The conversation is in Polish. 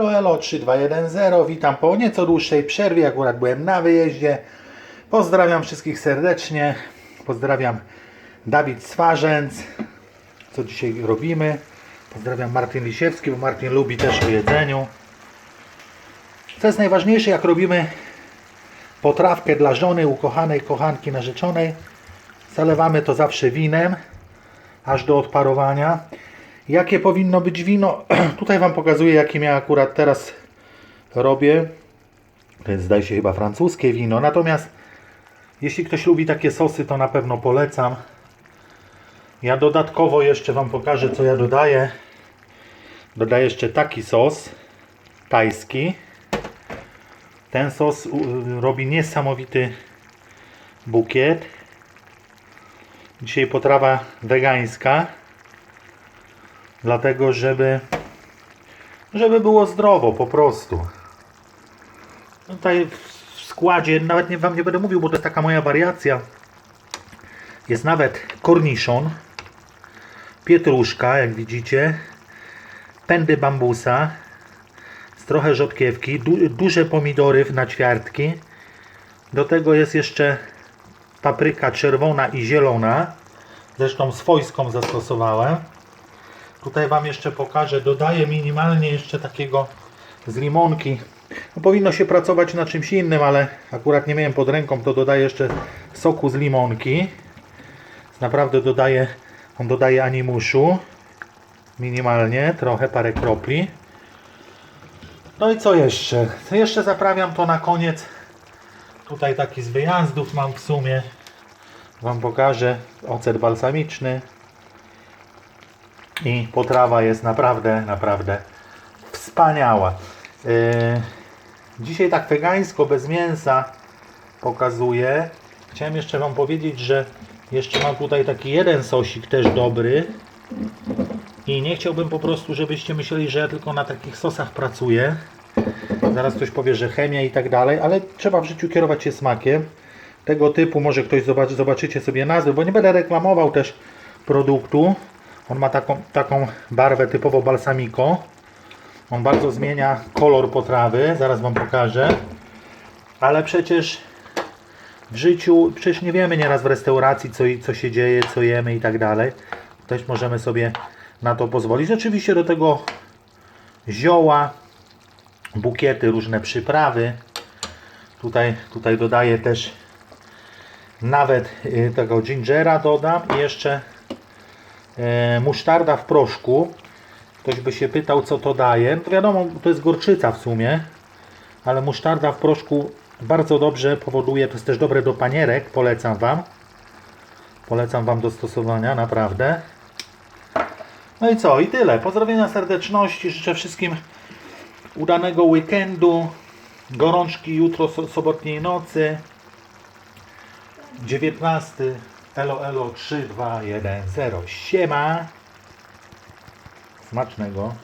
Elo, elo 3210, witam po nieco dłuższej przerwie, akurat byłem na wyjeździe. Pozdrawiam wszystkich serdecznie, pozdrawiam Dawid Swarzęc, co dzisiaj robimy. Pozdrawiam Martin Lisiewski, bo Martin lubi też o jedzeniu. Co jest najważniejsze, jak robimy potrawkę dla żony, ukochanej, kochanki, narzeczonej, zalewamy to zawsze winem, aż do odparowania. Jakie powinno być wino? Tutaj Wam pokazuję, jakim ja akurat teraz robię. To jest, zdaje się, chyba francuskie wino. Natomiast jeśli ktoś lubi takie sosy, to na pewno polecam. Ja dodatkowo jeszcze Wam pokażę, co ja dodaję. Dodaję jeszcze taki sos tajski. Ten sos robi niesamowity bukiet. Dzisiaj potrawa wegańska dlatego żeby żeby było zdrowo po prostu. Tutaj w składzie nawet nie, wam nie będę mówił bo to jest taka moja wariacja jest nawet korniszon pietruszka jak widzicie pędy bambusa trochę rzodkiewki du, duże pomidory na ćwiartki do tego jest jeszcze papryka czerwona i zielona. Zresztą swojską zastosowałem Tutaj Wam jeszcze pokażę, dodaję minimalnie jeszcze takiego z limonki. No, powinno się pracować na czymś innym, ale akurat nie miałem pod ręką, to dodaję jeszcze soku z limonki. Naprawdę dodaję, on dodaje animuszu. Minimalnie, trochę, parę kropli. No i co jeszcze? Jeszcze zaprawiam to na koniec. Tutaj taki z wyjazdów mam w sumie. Wam pokażę. Ocet balsamiczny. I potrawa jest naprawdę, naprawdę wspaniała. Yy, dzisiaj tak wegańsko, bez mięsa pokazuję. Chciałem jeszcze Wam powiedzieć, że jeszcze mam tutaj taki jeden sosik też dobry. I nie chciałbym po prostu, żebyście myśleli, że ja tylko na takich sosach pracuję. Zaraz ktoś powie, że chemia i tak dalej, ale trzeba w życiu kierować się smakiem. Tego typu może ktoś zobaczy, zobaczycie sobie nazwy, bo nie będę reklamował też produktu. On ma taką, taką barwę typowo balsamico. On bardzo zmienia kolor potrawy, zaraz Wam pokażę. Ale przecież w życiu, przecież nie wiemy nieraz w restauracji, co, co się dzieje, co jemy i tak dalej. Też możemy sobie na to pozwolić. Oczywiście do tego zioła, bukiety, różne przyprawy. Tutaj, tutaj dodaję też nawet y, tego gingera dodam i jeszcze musztarda w proszku. Ktoś by się pytał, co to daje. To wiadomo, to jest gorczyca w sumie, ale musztarda w proszku bardzo dobrze powoduje, to jest też dobre do panierek, polecam Wam. Polecam Wam do stosowania, naprawdę. No i co? I tyle. Pozdrowienia serdeczności. Życzę wszystkim udanego weekendu, gorączki jutro, so, sobotniej nocy. 19 Elo Elo 3, 2, 1, 0. Siema. Smacznego.